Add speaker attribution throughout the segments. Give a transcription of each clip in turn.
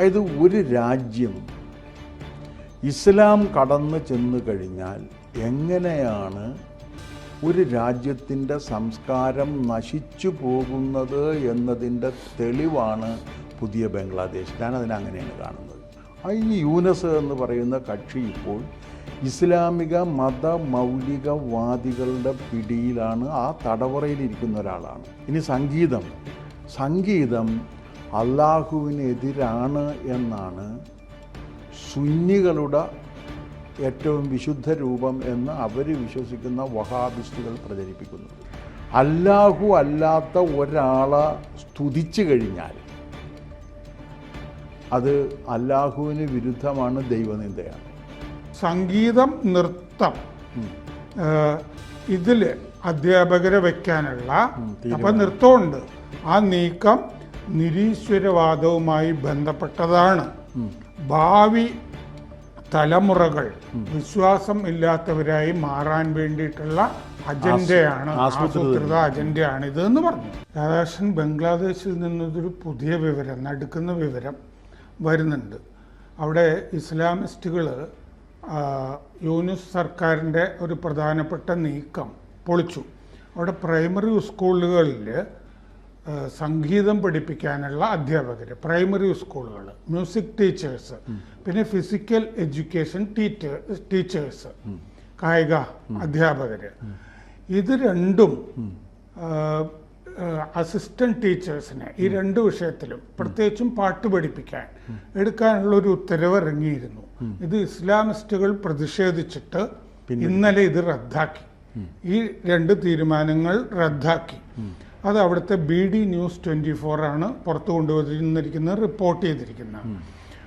Speaker 1: അതായത് ഒരു രാജ്യം ഇസ്ലാം കടന്നു ചെന്ന് കഴിഞ്ഞാൽ എങ്ങനെയാണ് ഒരു രാജ്യത്തിന്റെ സംസ്കാരം നശിച്ചു പോകുന്നത് എന്നതിന്റെ തെളിവാണ് പുതിയ ബംഗ്ലാദേശ്. ഞാൻ അതിനങ്ങനെയാണ് കാണുന്നത് ഈ യൂനസ് എന്ന് പറയുന്ന കക്ഷി ഇപ്പോൾ ഇസ്ലാമിക മത മൗലികവാദികളുടെ പിടിയിലാണ് ആ തടവറയിലിരിക്കുന്ന ഒരാളാണ്. ഇനി സംഗീതം. സംഗീതം അള്ളാഹുവിനെതിരാണ് എന്നാണ് സുന്നികളുടെ ഏറ്റവും വിശുദ്ധ രൂപം എന്ന് അവർ വിശ്വസിക്കുന്ന വഹാബിസ്റ്റുകൾ പ്രചരിപ്പിക്കുന്നത് അല്ലാഹു അല്ലാത്ത ഒരാളെ സ്തുതിച്ചു കഴിഞ്ഞാൽ അത് അല്ലാഹുവിന് വിരുദ്ധമാണ് ദൈവനിന്ദയാണ്.
Speaker 2: സംഗീതം നൃത്തം ഇതിൽ അധ്യാപകരെ വയ്ക്കാനുള്ള അപ്പം നൃത്തമുണ്ട്. ആ നീക്കം നിരീശ്വരവാദവുമായി ബന്ധപ്പെട്ടതാണ്. ഭാവി തലമുറകൾ വിശ്വാസം ഇല്ലാത്തവരായി മാറാൻ വേണ്ടിയിട്ടുള്ള അജണ്ടയാണ് ആസൂത്രിത അജണ്ടയാണ് ഇത് എന്ന് പറഞ്ഞു. രാധാകൃഷ്ണൻ ബംഗ്ലാദേശിൽ നിന്നൊരു പുതിയ വിവരം നടുക്കുന്ന വിവരം വരുന്നുണ്ട്. അവിടെ ഇസ്ലാമിസ്റ്റുകൾ യൂനിസ് സർക്കാരിന്റെ ഒരു പ്രധാനപ്പെട്ട നീക്കം പൊളിച്ചു. അവിടെ പ്രൈമറി സ്കൂളുകളിൽ സംഗീതം പഠിപ്പിക്കാനുള്ള അധ്യാപകർ പ്രൈമറി സ്കൂളുകൾ മ്യൂസിക് ടീച്ചേഴ്സ് പിന്നെ ഫിസിക്കൽ എഡ്യൂക്കേഷൻ ടീച്ചർ ടീച്ചേഴ്സ് കായിക അധ്യാപകർ ഇത് രണ്ടും അസിസ്റ്റന്റ് ടീച്ചേഴ്സിനെ ഈ രണ്ട് വിഷയത്തിലും പ്രത്യേകിച്ചും പാട്ട് പഠിപ്പിക്കാൻ എടുക്കാനുള്ള ഒരു ഉത്തരവ് ഇറങ്ങിയിരുന്നു ഇത് ഇസ്ലാമിസ്റ്റുകൾ പ്രതിഷേധിച്ചിട്ട് ഇന്നലെ ഇത് റദ്ദാക്കി. ഈ രണ്ട് തീരുമാനങ്ങൾ റദ്ദാക്കി. അത് അവിടുത്തെ ബി ഡി ന്യൂസ് ട്വന്റി ആണ് പുറത്തു കൊണ്ടുവന്നിരിക്കുന്നത് റിപ്പോർട്ട് ചെയ്തിരിക്കുന്നത്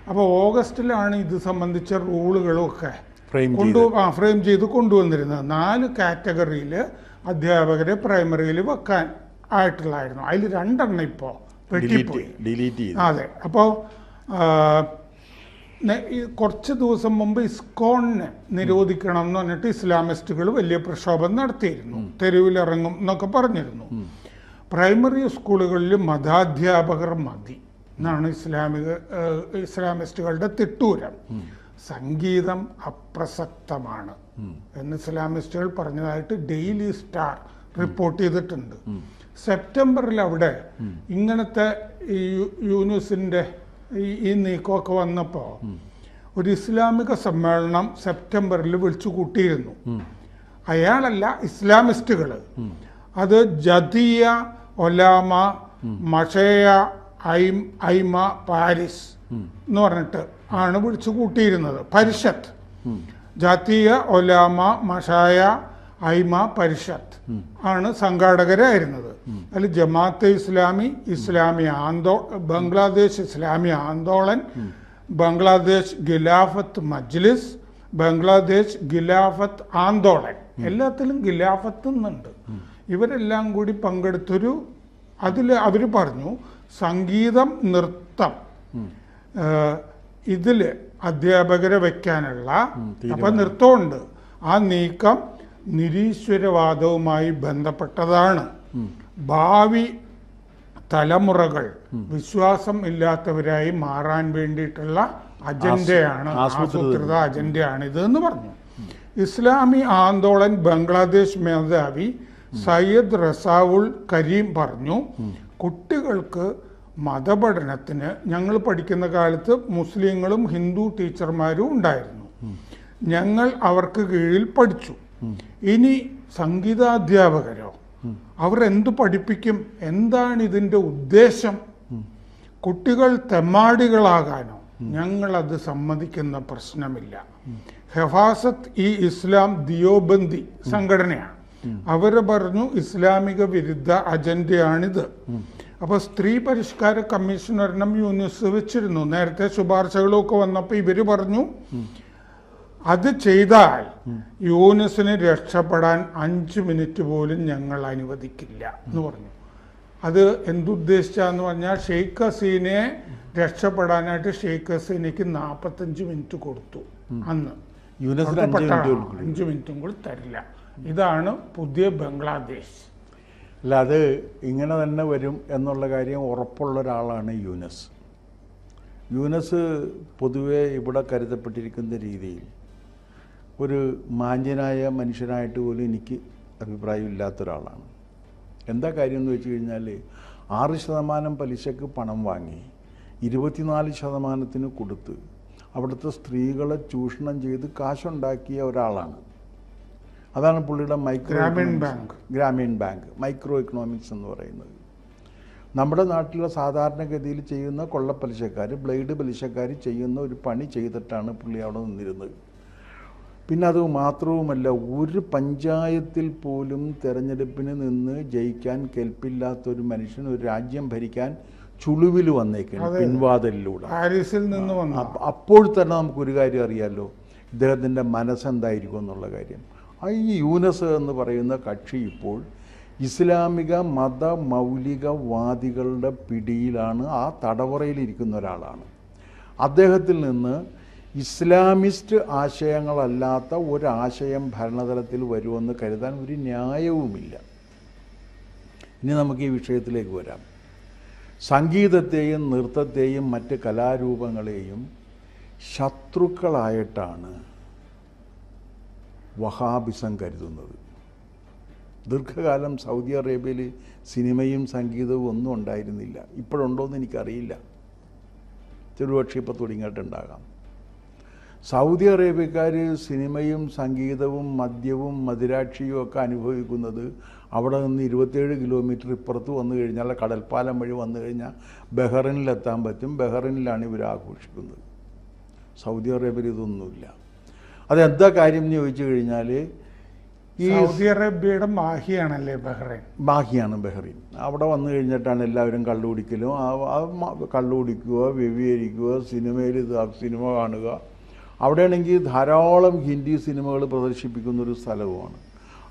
Speaker 2: അപ്പോൾ ഓഗസ്റ്റിലാണ് ഇത് സംബന്ധിച്ച
Speaker 1: റൂളുകളൊക്കെ
Speaker 2: കൊണ്ടു ആ ഫ്രെയിം ചെയ്ത് കൊണ്ടുവന്നിരുന്നത്. നാല് കാറ്റഗറിയിൽ അധ്യാപകരെ പ്രൈമറിയിൽ വെക്കാൻ ആയിട്ടുള്ളായിരുന്നു. അതിൽ രണ്ടെണ്ണം ഇപ്പോൾ
Speaker 1: ഡിലീറ്റ്
Speaker 2: വെട്ടിപ്പോയി. അതെ. അപ്പോൾ കുറച്ച് ദിവസം മുമ്പ് ഇസ്കോണിനെ നിരോധിക്കണം എന്ന് പറഞ്ഞിട്ട് ഇസ്ലാമിസ്റ്റുകൾ വലിയ പ്രക്ഷോഭം നടത്തിയിരുന്നു. തെരുവിലിറങ്ങും എന്നൊക്കെ പറഞ്ഞിരുന്നു. പ്രൈമറി സ്കൂളുകളിൽ മതാധ്യാപകർ മതി. എന്നാണ് ഇസ്ലാമിക ഇസ്ലാമിസ്റ്റുകളുടെ തിട്ടൂരം. സംഗീതം അപ്രസക്തമാണ്. എന്ന് ഇസ്ലാമിസ്റ്റുകൾ പറഞ്ഞതായിട്ട് ഡെയിലി സ്റ്റാർ റിപ്പോർട്ട് ചെയ്തിട്ടുണ്ട്. സെപ്റ്റംബറിൽ അവിടെ ഇങ്ങനത്തെ ഈ യു- യൂനുസിന്റെ ഈ ഈ നീക്കമൊക്കെ വന്നപ്പോൾ ഒരു ഇസ്ലാമിക സമ്മേളനം സെപ്റ്റംബറിൽ വിളിച്ചു കൂട്ടിയിരുന്നു അയാളല്ല ഇസ്ലാമിസ്റ്റുകൾ അത് ജദിയ ഒലാമ മഷേയ ഐം ഐമ പാരിസ് എന്ന് പറഞ്ഞിട്ട് ആണ് വിളിച്ചു കൂട്ടിയിരുന്നത്. പരിഷത്ത്. ജാതീയ ഒലാമ മഷായ ഐമ പരിഷത്ത് ആണ് സംഘാടകരായിരുന്നത്. അതിൽ ജമാഅത്തെ ഇസ്ലാമി ഇസ്ലാമി ആന്തോ ബംഗ്ലാദേശ് ഇസ്ലാമി ആന്തോളൻ ബംഗ്ലാദേശ് ഗിലാഫത്ത് മജ്ലിസ് ബംഗ്ലാദേശ് ഗിലാഫത്ത് ആന്തോളൻ. എല്ലാത്തിലും ഗിലാഫത്ത് എന്നുണ്ട് ഇവരെല്ലാം കൂടി പങ്കെടുത്തൊരു അതിൽ അവർ പറഞ്ഞു സംഗീതം നൃത്തം. ഇതിൽ ഇതിൽ അധ്യാപകരെ വയ്ക്കാനുള്ള അപ്പം നൃത്തമുണ്ട്. ആ നീക്കം നിരീശ്വരവാദവുമായി ബന്ധപ്പെട്ടതാണ്. ഭാവി തലമുറകൾ വിശ്വാസം ഇല്ലാത്തവരായി മാറാൻ വേണ്ടിയിട്ടുള്ള അജണ്ടയാണ് ആസൂത്രിത അജണ്ടയാണ് ഇത് എന്ന് പറഞ്ഞു. ഇസ്ലാമി ആന്തോളൻ ബംഗ്ലാദേശ് മേധാവി സയ്യദ് റസാവുൾ കരീം പറഞ്ഞു കുട്ടികൾക്ക് മതപഠനത്തിന് ഞങ്ങൾ പഠിക്കുന്ന കാലത്ത് മുസ്ലിങ്ങളും ഹിന്ദു ടീച്ചർമാരും ഉണ്ടായിരുന്നു. ഞങ്ങൾ അവർക്ക് കീഴിൽ പഠിച്ചു. ഇനി സംഗീതാധ്യാപകരോ അവർ എന്തു പഠിപ്പിക്കും? എന്താണ് ഇതിന്റെ ഉദ്ദേശം? കുട്ടികൾ തെമ്മാടികളാകാനോ? അത് സമ്മതിക്കുന്ന പ്രശ്നമില്ല. ഹെഫാസത്ത് ഈ ഇസ്ലാം ദിയോബന്ദി സംഘടനയാണ്. അവർ പറഞ്ഞു ഇസ്ലാമിക വിരുദ്ധ അജണ്ടയാണിത്. അപ്പോൾ സ്ത്രീ പരിഷ്കാര കമ്മീഷണറിനും യൂണിസ് യൂനിസ് വെച്ചിരുന്നു. നേരത്തെ ശുപാർശകളൊക്കെ വന്നപ്പോൾ ഇവർ പറഞ്ഞു അത് ചെയ്താൽ യൂനിസിന് രക്ഷപ്പെടാൻ അഞ്ച് മിനിറ്റ് പോലും ഞങ്ങൾ അനുവദിക്കില്ല എന്ന് പറഞ്ഞു. അത് എന്തുദ്ദേശിച്ചാന്ന് പറഞ്ഞാൽ ഷെയ്ഖ് ഹസീനെ രക്ഷപ്പെടാനായിട്ട് ഷെയ്ഖ് ഹസീനയ്ക്ക് നാൽപ്പത്തഞ്ച് മിനിറ്റ് കൊടുത്തു അന്ന്.
Speaker 1: അഞ്ച് മിനിറ്റും
Speaker 2: കൂടി തരില്ല. ഇതാണ് പുതിയ ബംഗ്ലാദേശ്.
Speaker 1: അല്ല അത് ഇങ്ങനെ തന്നെ വരും എന്നുള്ള കാര്യം ഉറപ്പുള്ള ഒരാളാണ് യൂനസ്. യൂനസ് പൊതുവെ ഇവിടെ കരുതപ്പെട്ടിരിക്കുന്ന രീതിയിൽ ഒരു മാന്യനായ മനുഷ്യനായിട്ട് പോലും എനിക്ക് അഭിപ്രായമില്ലാത്ത ഒരാളാണ് എന്താ കാര്യം എന്ന് വെച്ച് കഴിഞ്ഞാൽ ആറ് ശതമാനം പലിശക്ക് പണം വാങ്ങി ഇരുപത്തിനാല് ശതമാനത്തിന് കൊടുത്ത് അവിടുത്തെ സ്ത്രീകളെ ചൂഷണം ചെയ്ത് കാശുണ്ടാക്കിയ ഒരാളാണ്. അതാണ് പുള്ളിയുടെ micro
Speaker 2: Grameen. Bank.
Speaker 1: Grameen bank micro economics എന്ന് പറയുന്നത്. നമ്മുടെ നാട്ടിലെ സാധാരണഗതിയിൽ ചെയ്യുന്ന കൊള്ളപ്പലിശക്കാർ ബ്ലേഡ് പലിശക്കാർ ചെയ്യുന്ന ഒരു പണി ചെയ്തിട്ടാണ് പുള്ളി അവിടെ നിന്നിരുന്നത്. പിന്നെ അത് മാത്രവുമല്ല ഒരു പഞ്ചായത്തിൽ പോലും തെരഞ്ഞെടുപ്പിന് നിന്ന് ജയിക്കാൻ കെൽപ്പില്ലാത്ത ഒരു മനുഷ്യൻ ഒരു രാജ്യം ഭരിക്കാൻ ചുളിവിൽ വന്നേക്കാണ് പിൻവാതലിലൂടെ.
Speaker 2: പാരീസിൽ നിന്ന് വന്നു.
Speaker 1: അപ്പ- അപ്പോൾ തന്നെ നമുക്കൊരു കാര്യം അറിയാമല്ലോ ഇദ്ദേഹത്തിന്റെ മനസ്സെന്തായിരിക്കും എന്നുള്ള കാര്യം. ഈ യൂനസ് എന്ന് പറയുന്ന കക്ഷി ഇപ്പോൾ ഇസ്ലാമിക മത മൗലികവാദികളുടെ പിടിയിലാണ് ആ തടവറയിലിരിക്കുന്ന ഒരാളാണ്. അദ്ദേഹത്തിൽ നിന്ന് ഇസ്ലാമിസ്റ്റ് ആശയങ്ങളല്ലാത്ത ഒരാശയം ഭരണതലത്തിൽ വരുമെന്ന് കരുതാൻ ഒരു ന്യായവുമില്ല. ഇനി നമുക്ക് ഈ വിഷയത്തിലേക്ക് വരാം. സംഗീതത്തെയും നൃത്തത്തെയും മറ്റ് കലാരൂപങ്ങളെയും ശത്രുക്കളായിട്ടാണ് വഹാബിസം കരുതുന്നത്. ദീർഘകാലം സൗദി അറേബ്യയിൽ സിനിമയും സംഗീതവും ഒന്നും ഉണ്ടായിരുന്നില്ല. ഇപ്പോഴുണ്ടോയെന്ന് എനിക്കറിയില്ല. ചെറുപക്ഷെ ഇപ്പോൾ തുടങ്ങിയിട്ടുണ്ടാകാം. സൗദി അറേബ്യക്കാർ സിനിമയും സംഗീതവും മദ്യവും മദിരാക്ഷിയും ഒക്കെ അനുഭവിക്കുന്നത് അവിടെ നിന്ന് ഇരുപത്തേഴ് കിലോമീറ്റർ ഇപ്പുറത്ത് വന്നു കഴിഞ്ഞാൽ കടൽപ്പാലം വഴി വന്നു കഴിഞ്ഞാൽ ബഹ്റിനിലെത്താൻ പറ്റും. ബഹ്റിനിലാണ് ഇവർ ആഘോഷിക്കുന്നത്. സൗദി അറേബ്യയിൽ ഇതൊന്നുമില്ല. അതെന്താ കാര്യം എന്ന് ചോദിച്ചു കഴിഞ്ഞാൽ ഈ
Speaker 2: സൗദി അറേബ്യയുടെ മാഹിയാണല്ലേ ബഹ്റൈൻ?
Speaker 1: മാഹിയാണ് ബഹ്റൈൻ. അവിടെ വന്നു കഴിഞ്ഞിട്ടാണ് എല്ലാവരും കള്ളുകുടിക്കലും. കള്ളുകുടിക്കുക വ്യഭിചരിക്കുക സിനിമയിൽ ഇത് സിനിമ കാണുക. അവിടെയാണെങ്കിൽ ധാരാളം ഹിന്ദി സിനിമകൾ പ്രദർശിപ്പിക്കുന്ന ഒരു സ്ഥലവുമാണ്.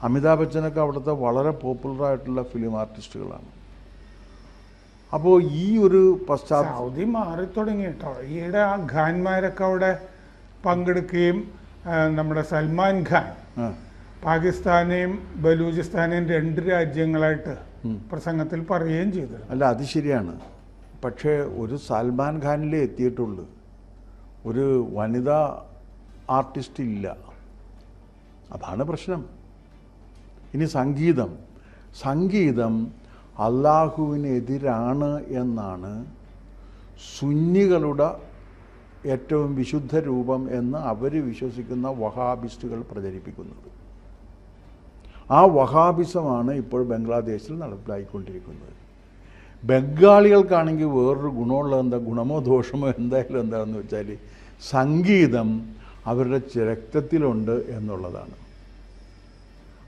Speaker 1: അമിതാഭ് ബച്ചനൊക്കെ അവിടുത്തെ വളരെ പോപ്പുലറായിട്ടുള്ള ഫിലിം ആർട്ടിസ്റ്റുകളാണ് അപ്പോൾ ഈ ഒരു പശ്ചാത്തലം
Speaker 2: സൗദി മാറി തുടങ്ങി കേട്ടോ ഈയിടെ ആ ഖാൻമാരൊക്കെ അവിടെ പങ്കെടുക്കുകയും നമ്മുടെ സൽമാൻ ഖാൻ പാകിസ്ഥാനെയും ബലൂചിസ്ഥാനെയും രണ്ട് രാജ്യങ്ങളായിട്ട് പ്രസംഗത്തിൽ പറയുകയും ചെയ്തു.
Speaker 1: അല്ല അത് ശരിയാണ്. പക്ഷേ ഒരു സൽമാൻ ഖാനിലേ എത്തിയിട്ടുള്ളൂ. ഒരു വനിതാ ആർട്ടിസ്റ്റ് ഇല്ല. അതാണ് പ്രശ്നം. ഇനി സംഗീതം. സംഗീതം അള്ളാഹുവിനെതിരാണ് എന്നാണ് സുന്നികളുടെ ഏറ്റവും വിശുദ്ധ രൂപം എന്ന് അവർ വിശ്വസിക്കുന്ന വഹാബിസ്റ്റുകൾ പ്രചരിപ്പിക്കുന്നത് ആ വഹാബിസമാണ് ഇപ്പോൾ ബംഗ്ലാദേശിൽ നടപ്പിലായിക്കൊണ്ടിരിക്കുന്നത്. ബംഗാളികൾക്കാണെങ്കിൽ വേറൊരു ഗുണമുള്ള എന്താ? ഗുണമോ ദോഷമോ എന്തായാലും എന്താണെന്ന് വെച്ചാൽ സംഗീതം അവരുടെ രക്തത്തിലുണ്ട് എന്നുള്ളതാണ്.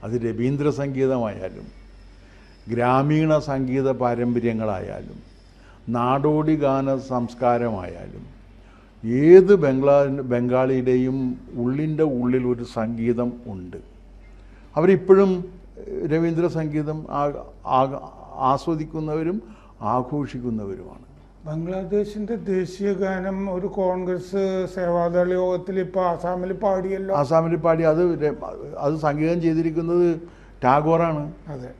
Speaker 1: അത് രവീന്ദ്ര സംഗീതമായാലും ഗ്രാമീണ സംഗീത പാരമ്പര്യങ്ങളായാലും നാടോടി ഗാന സംസ്കാരമായാലും ഏത് ബംഗ്ലാ ബംഗാളിയുടെയും ഉള്ളിന്റെ ഉള്ളിൽ ഒരു സംഗീതം ഉണ്ട്. അവരിപ്പോഴും രവീന്ദ്ര സംഗീതം ആസ്വദിക്കുന്നവരും ആഘോഷിക്കുന്നവരുമാണ്.
Speaker 2: ബംഗ്ലാദേശിന്റെ ദേശീയ ഗാനം ഒരു കോൺഗ്രസ് സേവാദൾ യോഗത്തിൽ ഇപ്പൊ ആസാമിൽ പാടിയല്ലോ.
Speaker 1: ആസാമിൽ പാടി അത് അത് സംഗീതം ചെയ്തിരിക്കുന്നത് ടാഗോറാണ്.
Speaker 2: അതെ.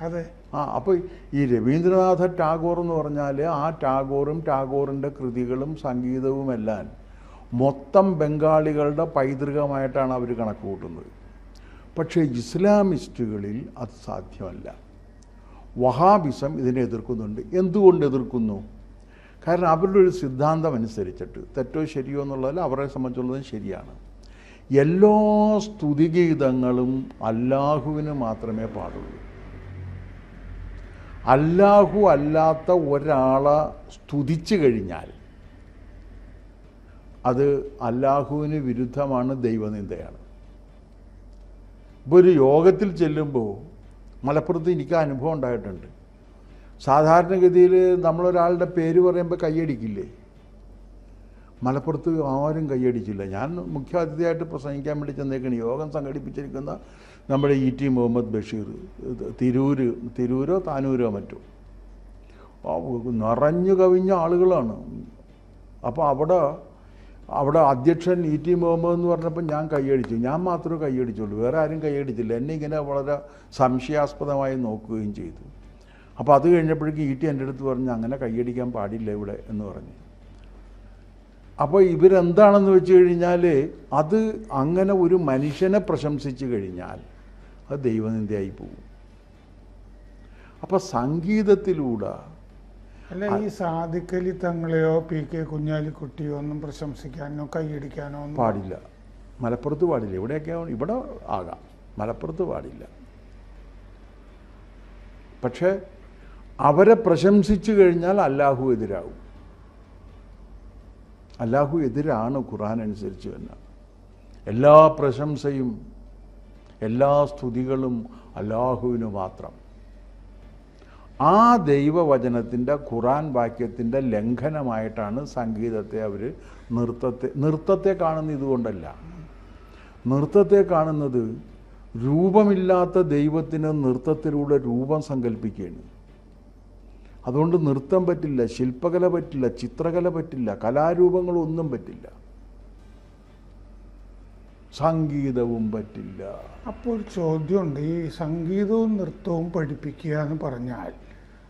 Speaker 2: അതെ.
Speaker 1: ആ അപ്പോൾ ഈ രവീന്ദ്രനാഥ ടാഗോർ എന്ന് പറഞ്ഞാൽ ആ ടാഗോറും ടാഗോറിന്റെ കൃതികളും സംഗീതവുമെല്ലാം മൊത്തം ബംഗാളികളുടെ പൈതൃകമായിട്ടാണ് അവർ കണക്ക് കൂട്ടുന്നത്. പക്ഷേ ഇസ്ലാമിസ്റ്റുകളിൽ അത് സാധ്യമല്ല. വഹാബിസം ഇതിനെ എതിർക്കുന്നുണ്ട്. എന്തുകൊണ്ട് എതിർക്കുന്നു? കാരണം അവരുടെ ഒരു സിദ്ധാന്തം അനുസരിച്ചിട്ട് തെറ്റോ ശരിയോ എന്നുള്ളതിൽ അവരെ സംബന്ധിച്ചുള്ളത് ശരിയാണ്. എല്ലാ സ്തുതിഗീതങ്ങളും അല്ലാഹുവിന് മാത്രമേ പാടുള്ളൂ. അല്ലാഹു അല്ലാത്ത ഒരാളെ സ്തുതിച്ചു കഴിഞ്ഞാൽ അത് അല്ലാഹുവിന് വിരുദ്ധമാണ് ദൈവനിന്ദയാണ്. ഇപ്പോൾ ഒരു യോഗത്തിൽ ചെല്ലുമ്പോൾ മലപ്പുറത്ത് എനിക്ക് അനുഭവം ഉണ്ടായിട്ടുണ്ട്. സാധാരണഗതിയിൽ നമ്മളൊരാളുടെ പേര് പറയുമ്പോൾ കൈയടിക്കില്ലേ? മലപ്പുറത്ത് ആരും കൈയടിച്ചില്ല. ഞാൻ മുഖ്യാതിഥിയായിട്ട് പ്രസംഗിക്കാൻ വേണ്ടി ചെന്നേക്കാണ്. യോഗം സംഘടിപ്പിച്ചിരിക്കുന്ന നമ്മുടെ ഇ ടി മുഹമ്മദ് ബഷീർ. തിരൂർ തിരൂര് താനൂരോ മറ്റോ. നിറഞ്ഞു കവിഞ്ഞ ആളുകളാണ്. അപ്പോൾ അവിടെ അവിടെ അധ്യക്ഷൻ ഇ ടി മുഹമ്മദ് എന്ന് പറഞ്ഞപ്പോൾ ഞാൻ കൈയടിച്ചു. ഞാൻ മാത്രമേ കൈയടിച്ചുള്ളൂ. വേറെ ആരും കൈയടിച്ചില്ല. എന്നെ ഇങ്ങനെ വളരെ സംശയാസ്പദമായി നോക്കുകയും ചെയ്തു. അപ്പോൾ അത് കഴിഞ്ഞപ്പോഴേക്കും ഇ ടി എന്റെ അടുത്ത് പറഞ്ഞു അങ്ങനെ കൈയടിക്കാൻ പാടില്ല ഇവിടെ എന്ന് പറഞ്ഞു. അപ്പോൾ ഇവരെന്താണെന്ന് വെച്ച് കഴിഞ്ഞാൽ അത് അങ്ങനെ ഒരു മനുഷ്യനെ പ്രശംസിച്ചു കഴിഞ്ഞാൽ അത് ദൈവനിന്ദയായി പോകും. അപ്പോൾ സംഗീതത്തിലൂടെ
Speaker 2: അല്ല ഈ സാധിക്കലി തങ്ങളെയോ പി കെ കുഞ്ഞാലിക്കുട്ടിയോ ഒന്നും പ്രശംസിക്കാനോ കൈയടിക്കാനോ
Speaker 1: പാടില്ല. മലപ്പുറത്ത് പാടില്ല. ഇവിടെയൊക്കെ ഇവിടെ ആകാം. മലപ്പുറത്ത് പാടില്ല. പക്ഷേ അവരെ പ്രശംസിച്ചു കഴിഞ്ഞാൽ അല്ലാഹു എതിരാകും. അല്ലാഹു എതിരാണ് ഖുർആൻ അനുസരിച്ച് തന്നെ എല്ലാ പ്രശംസയും എല്ലാ സ്തുതികളും അല്ലാഹുവിന് മാത്രം. ആ ദൈവവചനത്തിന്റെ ഖുറാൻ വാക്യത്തിന്റെ ലംഘനമായിട്ടാണ് സംഗീതത്തെ അവർ നൃത്തത്തെ നൃത്തത്തെ കാണുന്ന ഇതുകൊണ്ടല്ല. നൃത്തത്തെ കാണുന്നത് രൂപമില്ലാത്ത ദൈവത്തിന് നൃത്തത്തിലൂടെ രൂപം സങ്കല്പിക്കുകയാണ് അതുകൊണ്ട് നൃത്തം പറ്റില്ല ശില്പകല പറ്റില്ല ചിത്രകല പറ്റില്ല കലാരൂപങ്ങളൊന്നും പറ്റില്ല. സംഗീതവും പറ്റില്ല.
Speaker 2: അപ്പോൾ ഒരു ചോദ്യമുണ്ട് ഈ സംഗീതവും നൃത്തവും പഠിപ്പിക്കുക എന്ന് പറഞ്ഞാൽ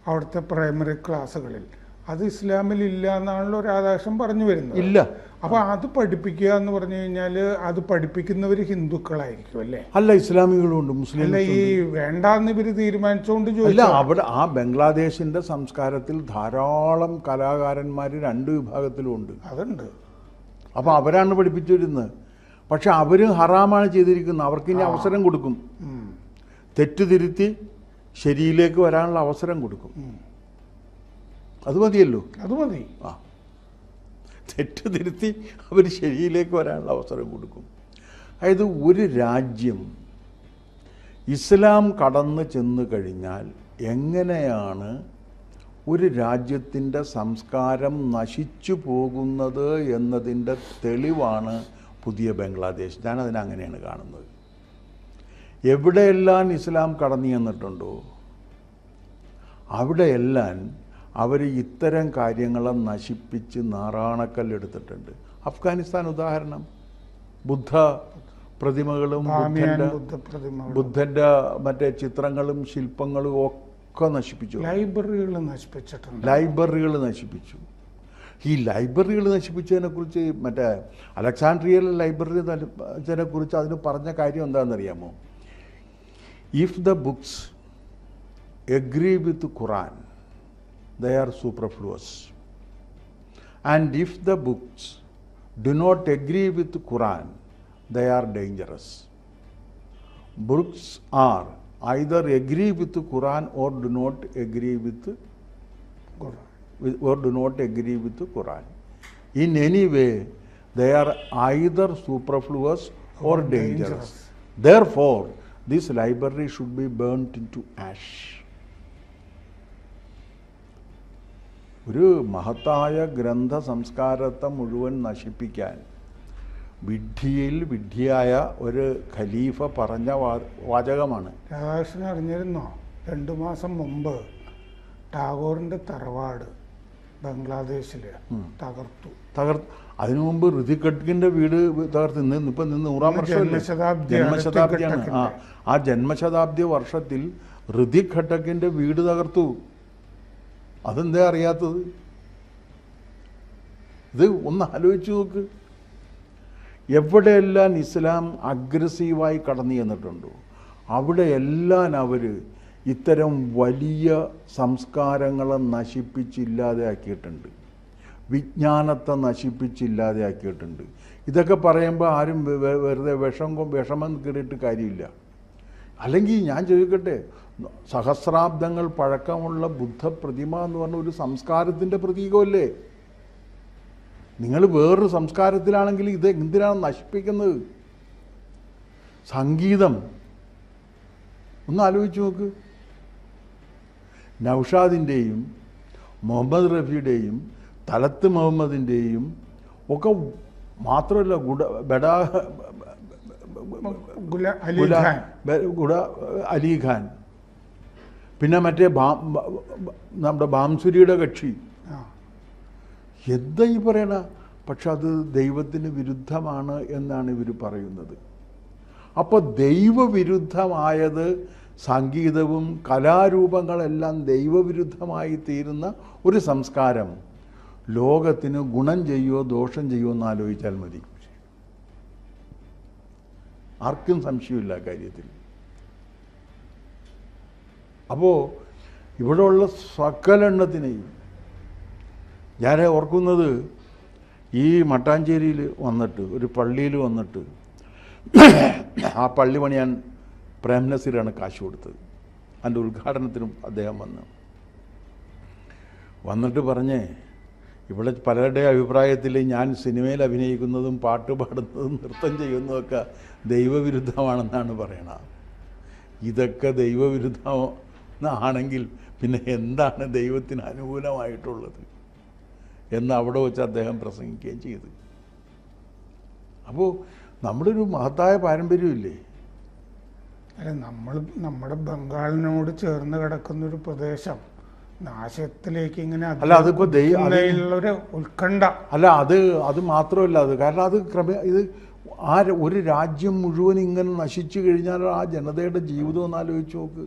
Speaker 2: അവിടുത്തെ പ്രൈമറി ക്ലാസ്സുകളിൽ അത് ഇസ്ലാമിൽ ഇല്ല എന്നാണല്ലോ രാധാകൃഷ്ണൻ പറഞ്ഞു വരുന്നത്.
Speaker 1: ഇല്ല.
Speaker 2: അപ്പൊ അത് പഠിപ്പിക്കുക എന്ന് പറഞ്ഞു കഴിഞ്ഞാൽ അത് പഠിപ്പിക്കുന്നവർ ഹിന്ദുക്കളായിരിക്കും അല്ലേ?
Speaker 1: അല്ല ഇസ്ലാമികളുണ്ട് മുസ്ലിം
Speaker 2: അല്ല ഈ വേണ്ടാന്ന് ഇവർ തീരുമാനിച്ചുകൊണ്ട് ചോദിച്ചു?
Speaker 1: അവിടെ ആ ബംഗ്ലാദേശിന്റെ സംസ്കാരത്തിൽ ധാരാളം കലാകാരന്മാർ രണ്ട് വിഭാഗത്തിലും ഉണ്ട്.
Speaker 2: അതുണ്ട്.
Speaker 1: അപ്പോൾ അവരാണ് പഠിപ്പിച്ചിരുന്നത്. പക്ഷെ അവർ ഹറാമാണ് ചെയ്തിരിക്കുന്നത്. അവർക്ക് ഇനി അവസരം കൊടുക്കും.
Speaker 2: തെറ്റുതിരുത്തി
Speaker 1: തെറ്റ് തിരുത്തി ശരിയിലേക്ക് വരാനുള്ള അവസരം കൊടുക്കും. അത് മതിയല്ലോ.
Speaker 2: അത് മതി.
Speaker 1: ആ. തെറ്റ് തിരുത്തി അവർ ശരിയിലേക്ക് വരാനുള്ള അവസരം കൊടുക്കും. അതായത് ഒരു രാജ്യം ഇസ്ലാം കടന്നു ചെന്നു കഴിഞ്ഞാൽ എങ്ങനെയാണ് ഒരു രാജ്യത്തിന്റെ സംസ്കാരം നശിച്ചു പോകുന്നത് എന്നതിന്റെ തെളിവാണ് പുതിയ ബംഗ്ലാദേശ്. ഞാനതിനെ അങ്ങനെയാണ് കാണുന്നത്. എവിടെയെല്ലാം ഇസ്ലാം കടന്നു ചെന്നിട്ടുണ്ടോ? അവിടെയെല്ലാം അവർ ഇത്തരം കാര്യങ്ങളെ നശിപ്പിച്ച് നാറാണക്കല്ലെടുത്തിട്ടുണ്ട് അഫ്ഗാനിസ്ഥാൻ ഉദാഹരണം. ബുദ്ധ പ്രതിമകളും ബുദ്ധന്റെ മറ്റേ ചിത്രങ്ങളും ശില്പങ്ങളും ഒക്കെ നശിപ്പിച്ചു.
Speaker 2: ലൈബ്രറികൾ നശിപ്പിച്ചിട്ടുണ്ട്.
Speaker 1: ലൈബ്രറികൾ നശിപ്പിച്ചു. ഈ ലൈബ്രറികൾ നശിപ്പിച്ചതിനെ കുറിച്ച് മറ്റേ അലക്സാണ്ട്രിയയിലെ ലൈബ്രറി കുറിച്ച് അതിന് പറഞ്ഞ കാര്യം എന്താണെന്നറിയാമോ? If the books agree with Quran they are superfluous. And if the books do not agree with Quran, they are dangerous. Books are either agree with Quran or do not agree with Quran. or do not agree with Quran. In any way, they are either superfluous or,
Speaker 2: or
Speaker 1: dangerous.
Speaker 2: dangerous.
Speaker 1: Therefore, this library should be burnt into ash. ഒരു മഹത്തായ ഗ്രന്ഥ സംസ്കാരത്തെ മുഴുവൻ നശിപ്പിക്കാൻ വിഡ്ഢിയിൽ വിഡ്ഢിയായ ഒരു ഖലീഫ പറഞ്ഞ വാ- വാചകമാണ്.
Speaker 2: രാധാകൃഷ്ണൻ അറിഞ്ഞിരുന്നോ? രണ്ടു മാസം മുമ്പ് ടാഗോറിന്റെ തറവാട് ബംഗ്ലാദേശിൽ തകർത്തു.
Speaker 1: തകർ അതിനു മുമ്പ് ഋതിക് ഘട്കിന്റെ വീട് തകർത്ത് നിന്ന് ഇപ്പൊ നിന്ന് നൂറാം വർഷം
Speaker 2: ജന്മശതാബ്ദി
Speaker 1: ജന്മശതാബ്ദിയാണ് ആ ആ ജന്മശതാബ്ദി വർഷത്തിൽ ഋതിക് ഘട്ടക്കിന്റെ വീട് തകർത്തു. അതെന്താ അറിയാത്തത്? ഇത് ഒന്ന് ആലോചിച്ച് നോക്ക്. എവിടെയെല്ലാം ഇസ്ലാം അഗ്രസീവായി കടന്നു ചെന്നിട്ടുണ്ടോ? അവിടെയെല്ലാം അവർ ഇത്തരം വലിയ സംസ്കാരങ്ങളെ നശിപ്പിച്ചില്ലാതെയാക്കിയിട്ടുണ്ട്. വിജ്ഞാനത്തെ നശിപ്പിച്ചില്ലാതെയാക്കിയിട്ടുണ്ട്. ഇതൊക്കെ പറയുമ്പോൾ ആരും വെറുതെ വിഷം വിഷമം കയറിയിട്ട് കാര്യമില്ല. അല്ലെങ്കിൽ ഞാൻ ചോദിക്കട്ടെ സഹസ്രാബ്ദങ്ങൾ പഴക്കമുള്ള ബുദ്ധപ്രതിമ എന്ന് പറഞ്ഞ ഒരു സംസ്കാരത്തിന്റെ പ്രതീകമല്ലേ? നിങ്ങൾ വേറൊരു സംസ്കാരത്തിലാണെങ്കിൽ ഇത് എന്തിനാണ് നശിപ്പിക്കുന്നത്? സംഗീതം. ഒന്ന് ആലോചിച്ച് നോക്ക്. നൗഷാദിന്റെയും മുഹമ്മദ് റഫിയുടെയും തലത്ത് മുഹമ്മദിന്റെയും ഒക്കെ മാത്രമല്ല ഗുഡ ബഡാ
Speaker 2: ഗുല അലി ഖാൻ.
Speaker 1: ഗുഡ അലി ഖാൻ. പിന്നെ മറ്റേ നമ്മുടെ ബാംസുരിയുടെ കക്ഷി. എന്താ ഈ പറയണ? പക്ഷെ അത് ദൈവത്തിന് വിരുദ്ധമാണ് എന്നാണ് ഇവർ പറയുന്നത്. അപ്പോൾ ദൈവവിരുദ്ധമായത് സംഗീതവും കലാരൂപങ്ങളെല്ലാം ദൈവവിരുദ്ധമായി തീരുന്ന ഒരു സംസ്കാരം. ലോകത്തിന് ഗുണം ചെയ്യുമോ ദോഷം ചെയ്യുമോ എന്ന് ആലോചിച്ചാൽ മതി. ആർക്കും സംശയമില്ല കാര്യത്തിൽ. അപ്പോൾ ഇവിടെയുള്ള സകലെണ്ണത്തിനെയും ഞാൻ ഓർക്കുന്നത് ഈ മട്ടാഞ്ചേരിയിൽ വന്നിട്ട് ഒരു പള്ളിയിൽ വന്നിട്ട് ആ പള്ളി പണിയാൻ പ്രേംനസീറാണ് കാശ് കൊടുത്തത്. അതിന്റെ ഉദ്ഘാടനത്തിനും അദ്ദേഹം വന്നു. വന്നിട്ട് പറഞ്ഞേ ഇവിടെ പലരുടെ അഭിപ്രായത്തിൽ ഞാൻ സിനിമയിൽ അഭിനയിക്കുന്നതും പാട്ട് പാടുന്നതും നൃത്തം ചെയ്യുന്നതൊക്കെ ദൈവവിരുദ്ധമാണെന്നാണ് പറയണത്. ഇതൊക്കെ ദൈവവിരുദ്ധമാണെങ്കിൽ പിന്നെ എന്താണ് ദൈവത്തിന് അനുകൂലമായിട്ടുള്ളത്? എന്ന് അവിടെ വെച്ച് അദ്ദേഹം പ്രസംഗിക്കുകയും ചെയ്തു. അപ്പോൾ നമ്മുടെ ഒരു മഹത്തായ പാരമ്പര്യമില്ലേ?
Speaker 2: അല്ല നമ്മൾ നമ്മുടെ ബംഗാളിനോട് ചേർന്ന് കിടക്കുന്ന ഒരു പ്രദേശം നാശത്തിലേക്ക് ഇങ്ങനെ
Speaker 1: അല്ല, അതിപ്പോ
Speaker 2: ഒരു ഉത്കണ്ഠ.
Speaker 1: അല്ല അത് അത് മാത്രമല്ല അത് കാരണം അത് ക്രമ ഇത് ആ ഒരു രാജ്യം മുഴുവൻ ഇങ്ങനെ നശിച്ചു കഴിഞ്ഞാൽ ആ ജനതയുടെ ജീവിതം ഒന്ന് ആലോചിച്ച് നോക്ക്.